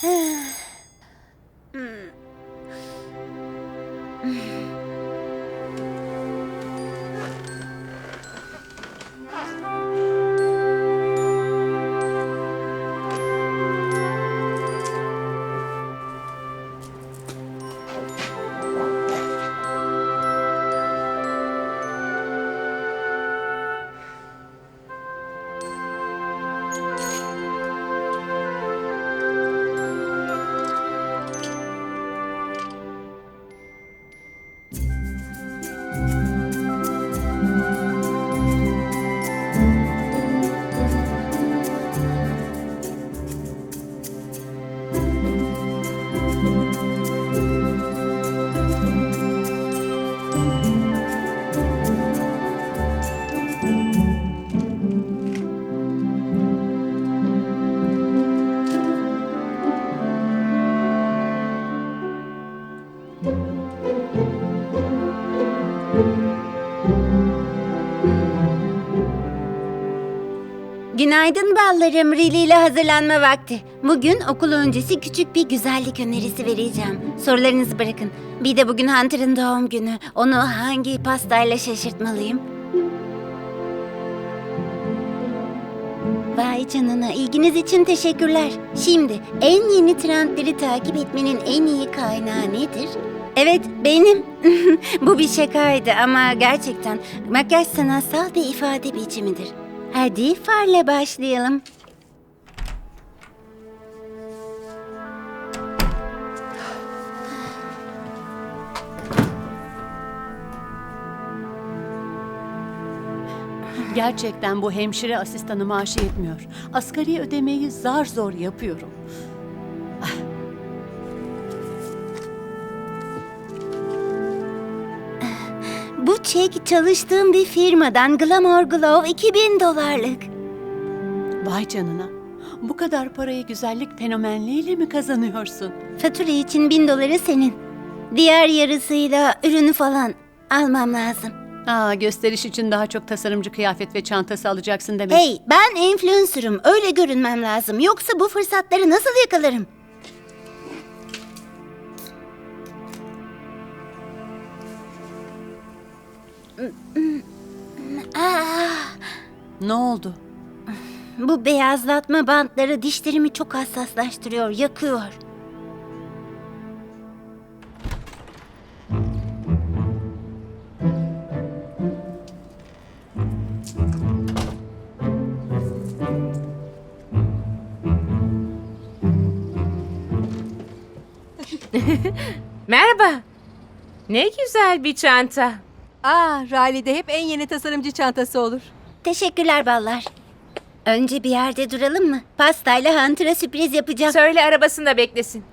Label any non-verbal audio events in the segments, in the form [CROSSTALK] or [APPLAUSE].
唉。嗯。Günaydın ballarım. Rili ile hazırlanma vakti. Bugün okul öncesi küçük bir güzellik önerisi vereceğim. Sorularınızı bırakın. Bir de bugün Hunter'ın doğum günü. Onu hangi pastayla şaşırtmalıyım? Vay canına, ilginiz için teşekkürler. Şimdi en yeni trendleri takip etmenin en iyi kaynağı nedir? Evet, benim. [LAUGHS] Bu bir şakaydı ama gerçekten makyaj sanatsal bir ifade biçimidir. Hadi farla başlayalım. Gerçekten bu hemşire asistanı maaşı yetmiyor. Asgari ödemeyi zar zor yapıyorum. Çek çalıştığım bir firmadan Glamour Glow 2000 dolarlık. Vay canına. Bu kadar parayı güzellik fenomenliğiyle mi kazanıyorsun? Fatura için 1000 doları senin. Diğer yarısıyla ürünü falan almam lazım. Aa, gösteriş için daha çok tasarımcı kıyafet ve çantası alacaksın demek. Hey, ben influencer'ım. Öyle görünmem lazım. Yoksa bu fırsatları nasıl yakalarım? Ah, Ne oldu? bu beyazlatma bantları dişlerimi çok hassaslaştırıyor, yakıyor. Merhaba. Ne güzel bir çanta. Aa, Riley'de hep en yeni tasarımcı çantası olur. Teşekkürler ballar. Önce bir yerde duralım mı? Pastayla Hunter'a sürpriz yapacağım. Söyle arabasında beklesin.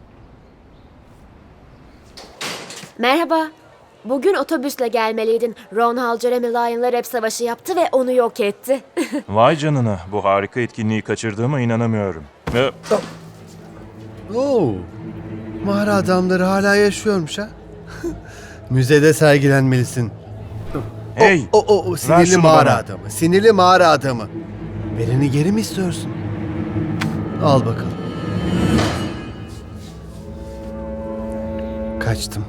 Merhaba. Bugün otobüsle gelmeliydin. Ron Hal Jeremy Lyon'la rap savaşı yaptı ve onu yok etti. [LAUGHS] Vay canına, bu harika etkinliği kaçırdığıma inanamıyorum. Ve Oo. Mağara adamları hala yaşıyormuş ha. [LAUGHS] Müzede sergilenmelisin. Hey, O, o, o ver sinirli şunu mağara bana. adamı. Sinirli mağara adamı. Vereni geri mi istiyorsun? Al bakalım. Kaçtım.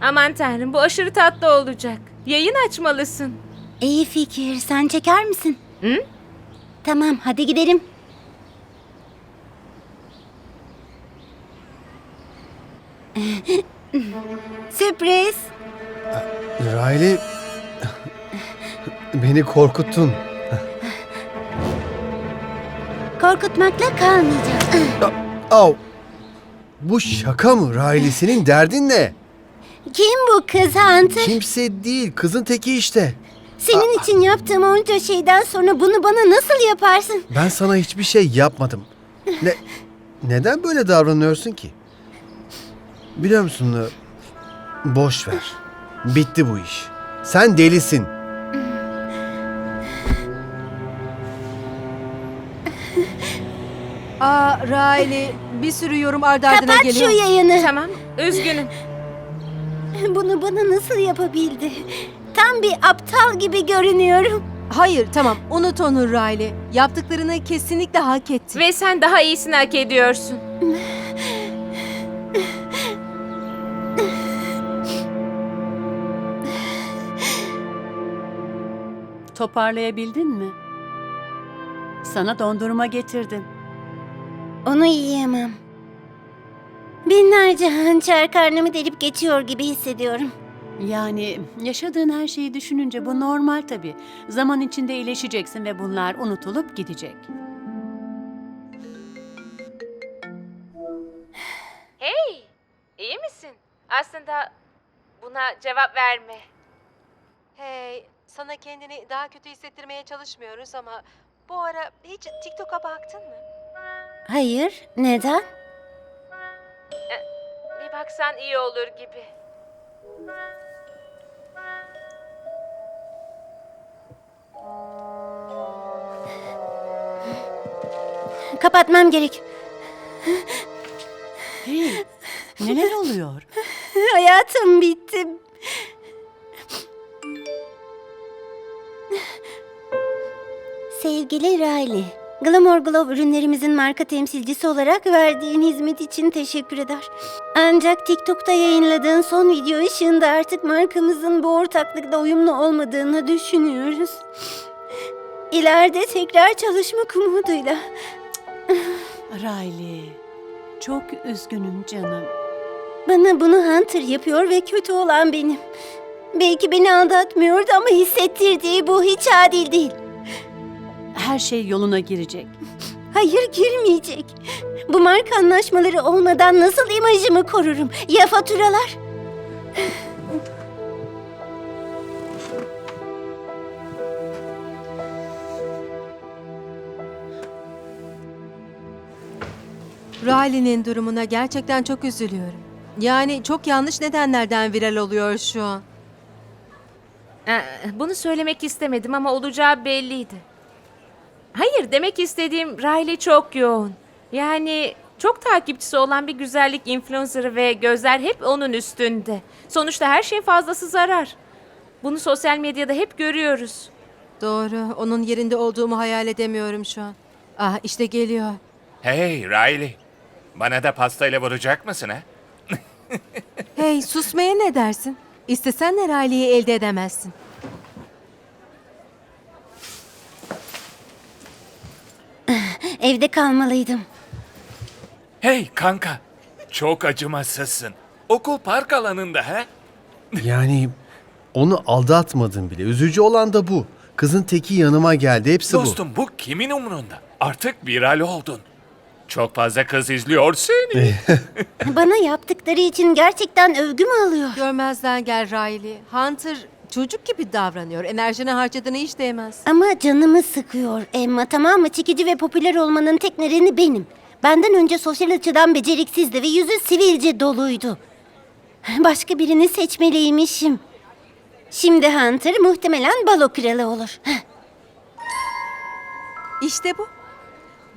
Aman tanrım bu aşırı tatlı olacak. Yayın açmalısın. İyi fikir. Sen çeker misin? Hı? Tamam, hadi gidelim. [LAUGHS] Sürpriz. Riley... Beni korkuttun. Korkutmakla kalmayacağım. Au. Bu şaka mı Riley? Senin derdin ne? Kim bu kız Hunter? Kimse değil. Kızın teki işte. Senin için yaptığım onca şeyden sonra bunu bana nasıl yaparsın? Ben sana hiçbir şey yapmadım. Ne neden böyle davranıyorsun ki? Biliyor musun? e, Boş ver. Bitti bu iş. Sen delisin. Aa Riley bir sürü yorum ardı ardına Kapat geliyor. şu yayını. Tamam, üzgünüm. [LAUGHS] Bunu bana nasıl yapabildi? Tam bir aptal gibi görünüyorum. Hayır tamam unut onu Riley. Yaptıklarını kesinlikle hak etti. Ve sen daha iyisini hak ediyorsun. Toparlayabildin mi? Sana dondurma getirdim. Onu yiyemem. Binlerce hançer karnımı delip geçiyor gibi hissediyorum. Yani yaşadığın her şeyi düşününce bu normal tabii. Zaman içinde iyileşeceksin ve bunlar unutulup gidecek. Hey, iyi misin? Aslında buna cevap verme. Hey sana kendini daha kötü hissettirmeye çalışmıyoruz ama bu ara hiç TikTok'a baktın mı? Hayır, neden? Bir baksan iyi olur gibi. Kapatmam gerek. Hey, neler oluyor? Hayatım bitti. Sevgili Riley, Glamour Glow ürünlerimizin marka temsilcisi olarak verdiğin hizmet için teşekkür eder. Ancak TikTok'ta yayınladığın son video ışığında artık markamızın bu ortaklıkla uyumlu olmadığını düşünüyoruz. İleride tekrar çalışmak umuduyla. Riley, çok üzgünüm canım. Bana bunu Hunter yapıyor ve kötü olan benim. Belki beni aldatmıyordu ama hissettirdiği bu hiç adil değil. Her şey yoluna girecek. Hayır girmeyecek. Bu marka anlaşmaları olmadan nasıl imajımı korurum? Ya faturalar? Riley'nin durumuna gerçekten çok üzülüyorum. Yani çok yanlış nedenlerden viral oluyor şu an. Ee, Bunu söylemek istemedim ama olacağı belliydi. Hayır, demek istediğim Riley çok yoğun. Yani çok takipçisi olan bir güzellik influencerı ve gözler hep onun üstünde. Sonuçta her şeyin fazlası zarar. Bunu sosyal medyada hep görüyoruz. Doğru. Onun yerinde olduğumu hayal edemiyorum şu an. Ah işte geliyor. Hey Riley, bana da pastayla vuracak mısın ha? Hey susmaya ne dersin? İstesen de Riley'i elde edemezsin. Evde kalmalıydım. Hey kanka, çok acımasızsın. Okul park alanında ha? Yani onu aldatmadım bile. Üzücü olan da bu. Kızın teki yanıma geldi. Hepsi bu. Dostum bu kimin umrunda? Artık viral oldun. Çok fazla kız izliyor seni. Bana yaptıkları için gerçekten övgü mü alıyor? Görmezden gel Riley. Hunter çocuk gibi davranıyor. Enerjini harcadığını hiç değmez. Ama canımı sıkıyor Emma tamam mı? Çekici ve popüler olmanın tek nedeni benim. Benden önce sosyal açıdan beceriksizdi ve yüzü sivilce doluydu. Başka birini seçmeliymişim. Şimdi Hunter muhtemelen balo kralı olur. İşte bu.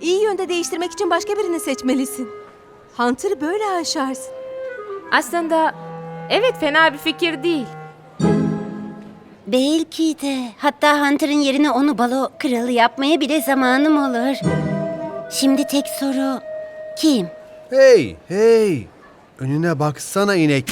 İyi yönde değiştirmek için başka birini seçmelisin. Hunter'ı böyle aşarsın. Aslında evet fena bir fikir değil. Belki de. Hatta Hunter'ın yerine onu balo kralı yapmaya bile zamanım olur. Şimdi tek soru kim? Hey, hey. Önüne baksana inek.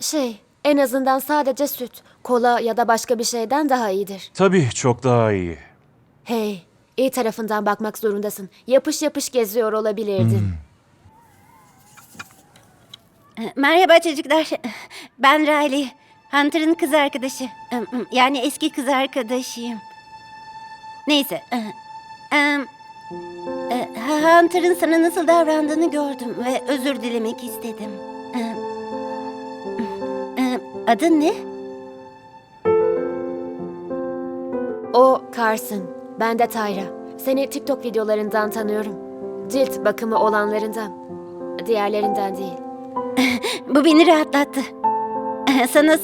Şey, en azından sadece süt, kola ya da başka bir şeyden daha iyidir. Tabii çok daha iyi. Hey, iyi tarafından bakmak zorundasın. Yapış yapış geziyor olabilirdin. Merhaba çocuklar. Ben Riley. Hunter'ın kız arkadaşı. Yani eski kız arkadaşıyım. Neyse. Em, e, Hunter'ın sana nasıl davrandığını gördüm ve özür dilemek istedim. Em, em, Adın ne? O Carson, ben de Tyra. Seni TikTok videolarından tanıyorum. Cilt bakımı olanlarından. Diğerlerinden değil. [LAUGHS] Bu beni rahatlattı. [LAUGHS] Sana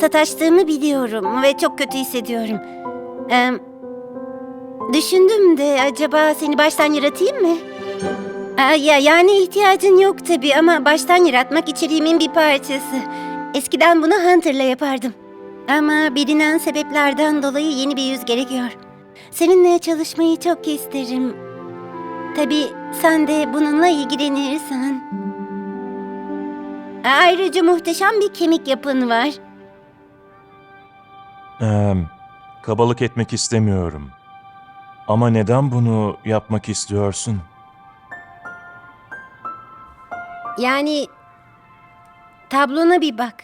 sataştığımı biliyorum ve çok kötü hissediyorum. Ee, düşündüm de acaba seni baştan yaratayım mı? Aa, ya yani ihtiyacın yok tabii ama baştan yaratmak içeriğimin bir parçası. Eskiden bunu Hunter'la yapardım. Ama bilinen sebeplerden dolayı yeni bir yüz gerekiyor. Seninle çalışmayı çok isterim. Tabii sen de bununla ilgilenirsen. Ayrıca muhteşem bir kemik yapın var. Ee, kabalık etmek istemiyorum. Ama neden bunu yapmak istiyorsun? Yani tablona bir bak.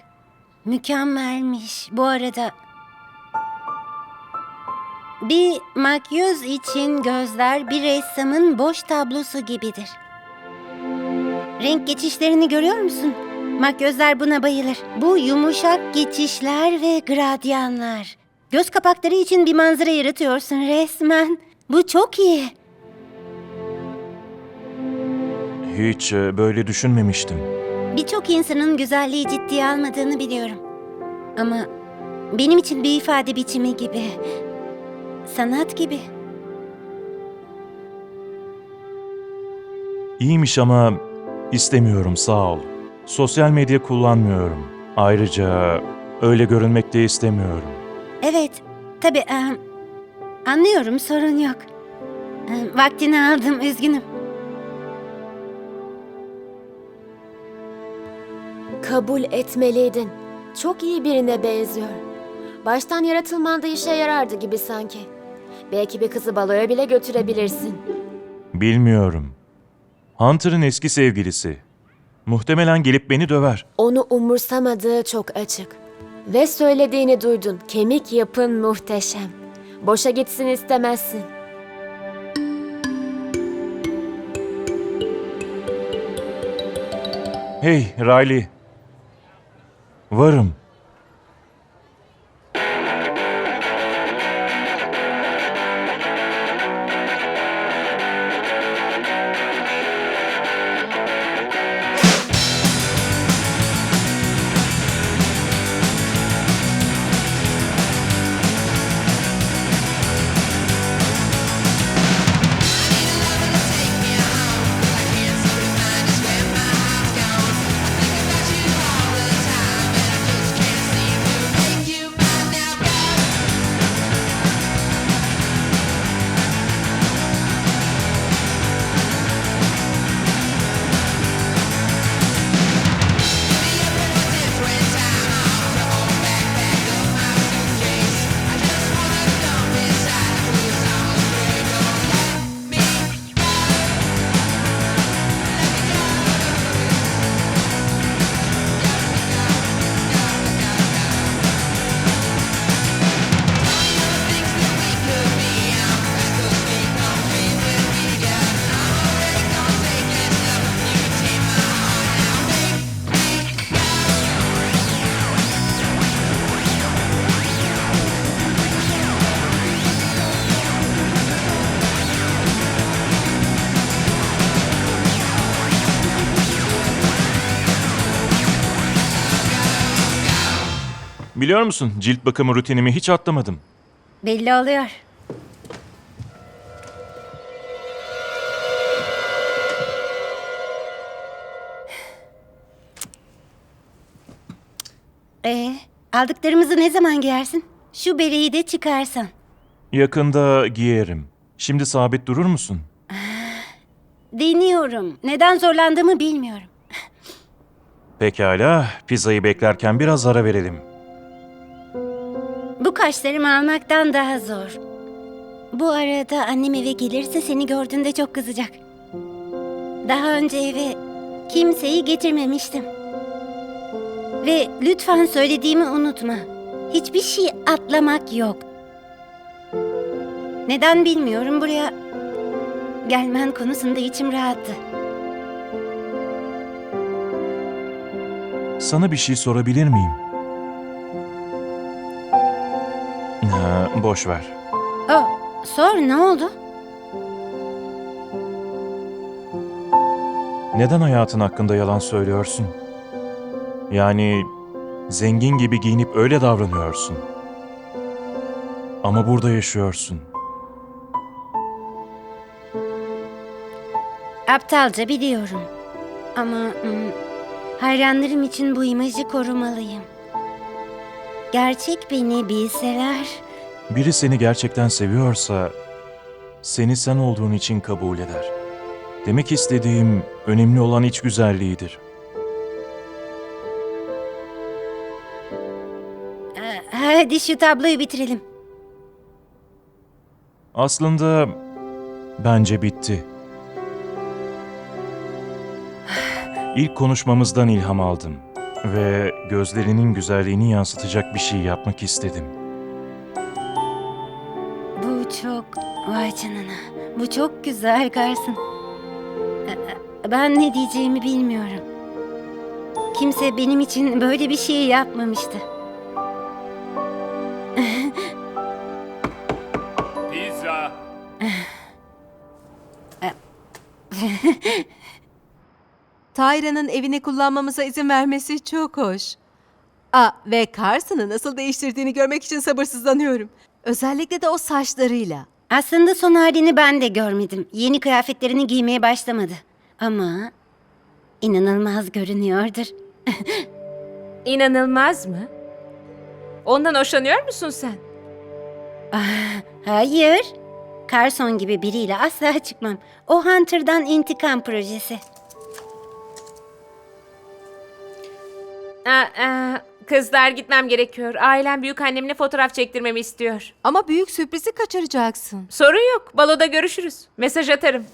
Mükemmelmiş bu arada. Bir makyöz için gözler bir ressamın boş tablosu gibidir. Renk geçişlerini görüyor musun? Makyözler buna bayılır. Bu yumuşak geçişler ve gradyanlar. Göz kapakları için bir manzara yaratıyorsun resmen. Bu çok iyi. Hiç e, böyle düşünmemiştim. Birçok insanın güzelliği ciddiye almadığını biliyorum. Ama benim için bir ifade biçimi gibi. Sanat gibi. İyiymiş ama istemiyorum sağ ol. Sosyal medya kullanmıyorum. Ayrıca öyle görünmek de istemiyorum. Evet, tabii. em, anlıyorum, sorun yok. Em, vaktini aldım, üzgünüm. Kabul etmeliydin. Çok iyi birine benziyor. Baştan yaratılman da işe yarardı gibi sanki. Belki bir kızı baloya bile götürebilirsin. Bilmiyorum. Hunter'ın eski sevgilisi. Muhtemelen gelip beni döver. Onu umursamadığı çok açık. Ve söylediğini duydun. Kemik yapın muhteşem. Boşa gitsin istemezsin. Hey Riley. Varım. Biliyor musun cilt bakımı rutinimi hiç atlamadım. Belli oluyor. Ee, aldıklarımızı ne zaman giyersin? Şu bereyi de çıkarsan. Yakında giyerim. Şimdi sabit durur musun? Deniyorum. Neden zorlandığımı bilmiyorum. Pekala, pizzayı beklerken biraz ara verelim. Bu kaşlarımı almaktan daha zor. Bu arada annem eve gelirse seni gördüğünde çok kızacak. Daha önce eve kimseyi getirmemiştim. Ve lütfen söylediğimi unutma. Hiçbir şey atlamak yok. Neden bilmiyorum buraya gelmen konusunda içim rahattı. Sana bir şey sorabilir miyim? Boş ver. Oh, sor ne oldu? Neden hayatın hakkında yalan söylüyorsun? Yani Zengin gibi giyinip öyle davranıyorsun. Ama burada yaşıyorsun. Aptalca biliyorum. Ama hayranlarım için bu imajı korumalıyım. Gerçek beni bilseler... Biri seni gerçekten seviyorsa seni sen olduğun için kabul eder. Demek istediğim önemli olan iç güzelliğidir. Hadi şu tabloyu bitirelim. Aslında bence bitti. İlk konuşmamızdan ilham aldım ve gözlerinin güzelliğini yansıtacak bir şey yapmak istedim. Vay canına. Bu çok güzel Carson. E, Ben ne diyeceğimi bilmiyorum. Kimse benim için böyle bir şey yapmamıştı. Pizza. [LAUGHS] Tyra'nın evini kullanmamıza izin vermesi çok hoş. Aa, ve Carson'ı nasıl değiştirdiğini görmek için sabırsızlanıyorum. Özellikle de o saçlarıyla. Aslında son halini ben de görmedim. Yeni kıyafetlerini giymeye başlamadı. Ama inanılmaz görünüyordur. [LAUGHS] İnanılmaz mı? Ondan hoşlanıyor musun sen? Hayır. Carson gibi biriyle asla çıkmam. O Hunter'dan intikam projesi. Aa, aa, kızlar gitmem gerekiyor. Ailem büyük annemle fotoğraf çektirmemi istiyor. Ama büyük sürprizi kaçıracaksın. Sorun yok. Baloda görüşürüz. Mesaj atarım.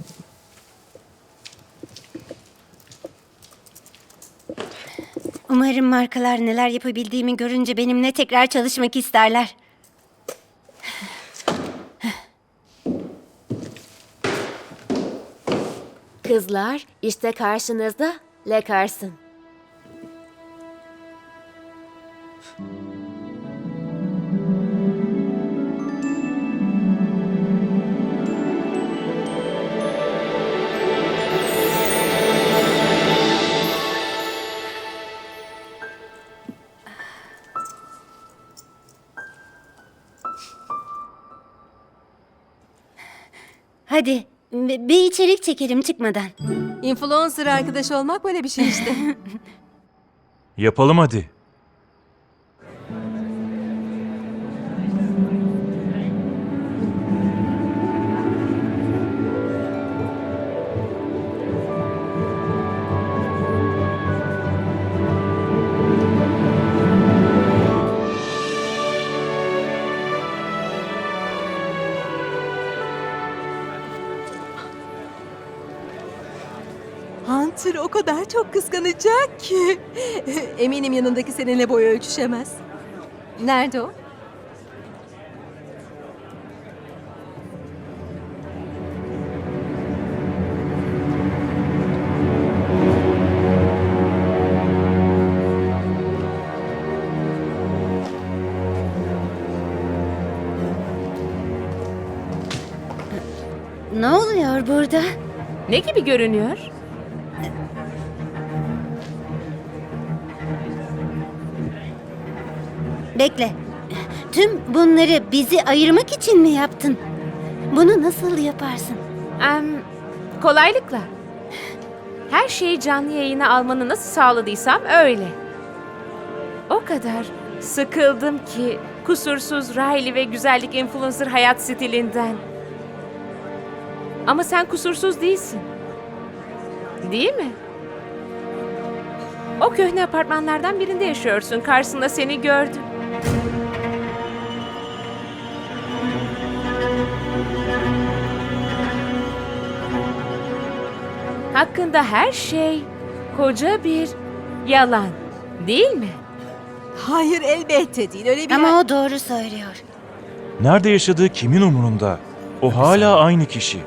Umarım markalar neler yapabildiğimi görünce benimle tekrar çalışmak isterler. Kızlar, işte karşınızda Le Hadi bi- bir içerik çekelim çıkmadan. Influencer arkadaş olmak böyle bir şey işte. [LAUGHS] Yapalım hadi. Çok kıskanacak ki. [LAUGHS] Eminim yanındaki seninle boy ölçüşemez. Nerede o? Ne oluyor burada? Ne gibi görünüyor? Bekle. Tüm bunları bizi ayırmak için mi yaptın? Bunu nasıl yaparsın? Em, kolaylıkla. Her şeyi canlı yayına almanı nasıl sağladıysam öyle. O kadar sıkıldım ki kusursuz Riley ve güzellik influencer hayat stilinden. Ama sen kusursuz değilsin. Değil mi? O köhne apartmanlardan birinde yaşıyorsun. Karşısında seni gördüm. Hakkında her şey koca bir yalan. Değil mi? Hayır elbette değil. Öyle bir Ama o doğru söylüyor. Nerede yaşadığı kimin umurunda? O hala aynı kişi.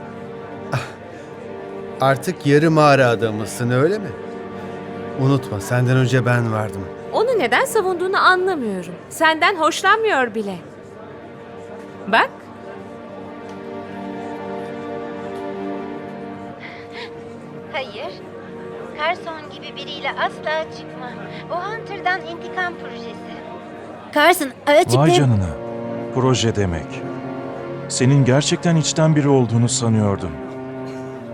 Artık yarı mağara adamısın öyle mi? Unutma senden önce ben vardım. Onu neden savunduğunu anlamıyorum. Senden hoşlanmıyor bile. Bak, Hayır. Carson gibi biriyle asla çıkma. Bu Hunter'dan intikam projesi. Carson açıklayıp... Vay canına. Proje demek. Senin gerçekten içten biri olduğunu sanıyordum.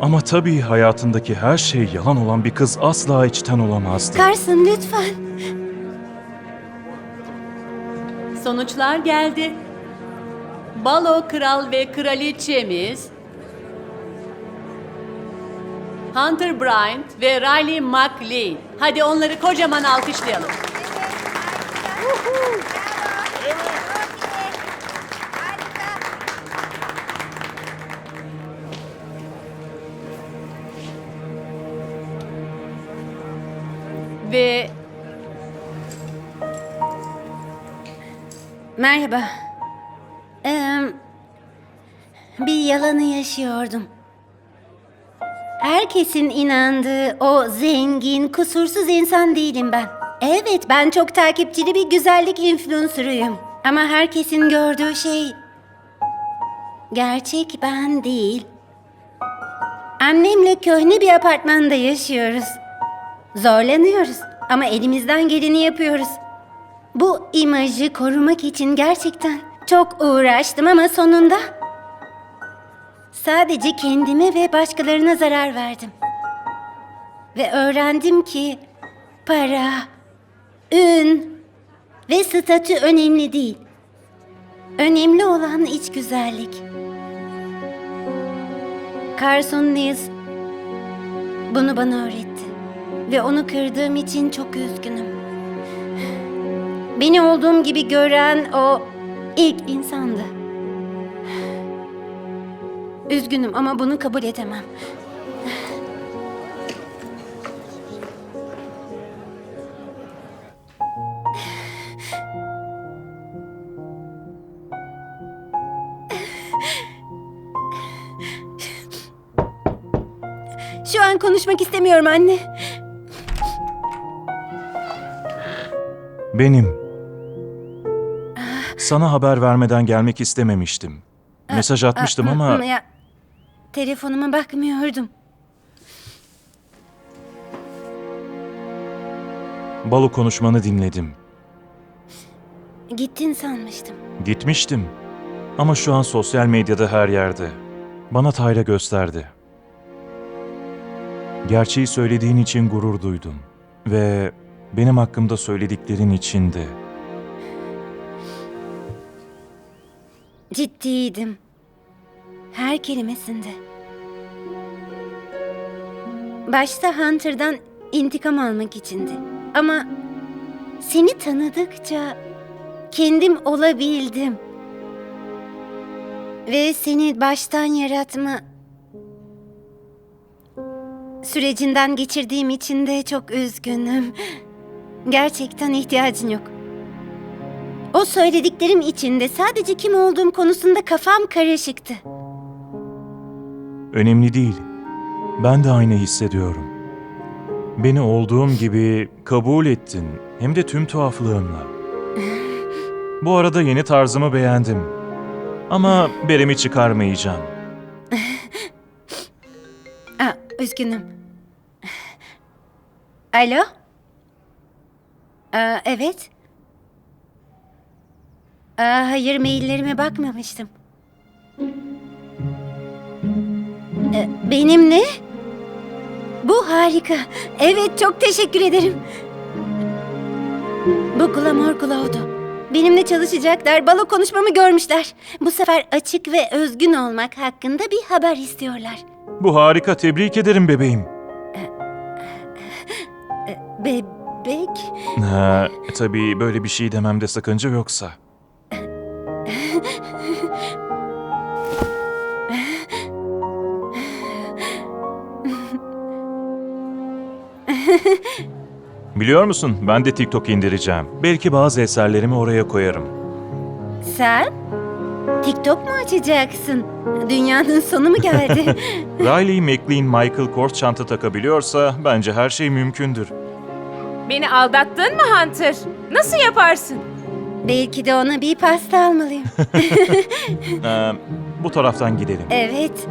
Ama tabii hayatındaki her şey yalan olan bir kız asla içten olamazdı. Carson lütfen. Sonuçlar geldi. Balo kral ve kraliçemiz Hunter Bryant ve Riley McLean. Hadi onları kocaman alkışlayalım. Ve Merhaba. Ee, bir yalanı yaşıyordum. Herkesin inandığı o zengin, kusursuz insan değilim ben. Evet, ben çok takipçili bir güzellik influencer'ıyım. Ama herkesin gördüğü şey gerçek ben değil. Annemle köhne bir apartmanda yaşıyoruz. Zorlanıyoruz ama elimizden geleni yapıyoruz. Bu imajı korumak için gerçekten çok uğraştım ama sonunda sadece kendime ve başkalarına zarar verdim. Ve öğrendim ki para, ün ve statü önemli değil. Önemli olan iç güzellik. Carson Nies bunu bana öğretti. Ve onu kırdığım için çok üzgünüm. Beni olduğum gibi gören o ilk insandı. Üzgünüm ama bunu kabul edemem. Şu an konuşmak istemiyorum anne. Benim. Sana haber vermeden gelmek istememiştim. Mesaj atmıştım ama Ya, telefonuma bakmıyordum. balo konuşmanı dinledim. Gittin sanmıştım. Gitmiştim. Ama şu an sosyal medyada her yerde. Bana Tayra gösterdi. Gerçeği söylediğin için gurur duydum. Ve benim hakkımda söylediklerin için de. Ciddiydim. Her kelimesinde. Başta Hunter'dan intikam almak içindi. Ama seni tanıdıkça kendim olabildim. Ve seni baştan yaratma sürecinden geçirdiğim için de çok üzgünüm. Gerçekten ihtiyacın yok. O söylediklerim içinde sadece kim olduğum konusunda kafam karışıktı. Önemli değil. Ben de aynı hissediyorum. Beni olduğum gibi kabul ettin. Hem de tüm tuhaflığımla. [LAUGHS] Bu arada yeni tarzımı beğendim. Ama beremi çıkarmayacağım. [LAUGHS] Aa, üzgünüm. Alo? Aa, evet. Aa, hayır maillerime bakmamıştım. Ee, benim ne? Bu harika. Evet çok teşekkür ederim. Bu Glamour Glow'du. Benimle çalışacaklar, balo konuşmamı görmüşler. Bu sefer açık ve özgün olmak hakkında bir haber istiyorlar. Bu harika, tebrik ederim bebeğim. Bebek? Ha, tabii böyle bir şey dememde sakınca yoksa. Biliyor musun, ben de TikTok indireceğim. Belki bazı eserlerimi oraya koyarım. Sen? TikTok mu açacaksın? Dünyanın sonu mu geldi? [LAUGHS] Riley McLean Michael Kors çanta takabiliyorsa bence her şey mümkündür. Beni aldattın mı Hunter? Nasıl yaparsın? Belki de ona bir pasta almalıyım. [LAUGHS] Ee, bu taraftan gidelim. Evet.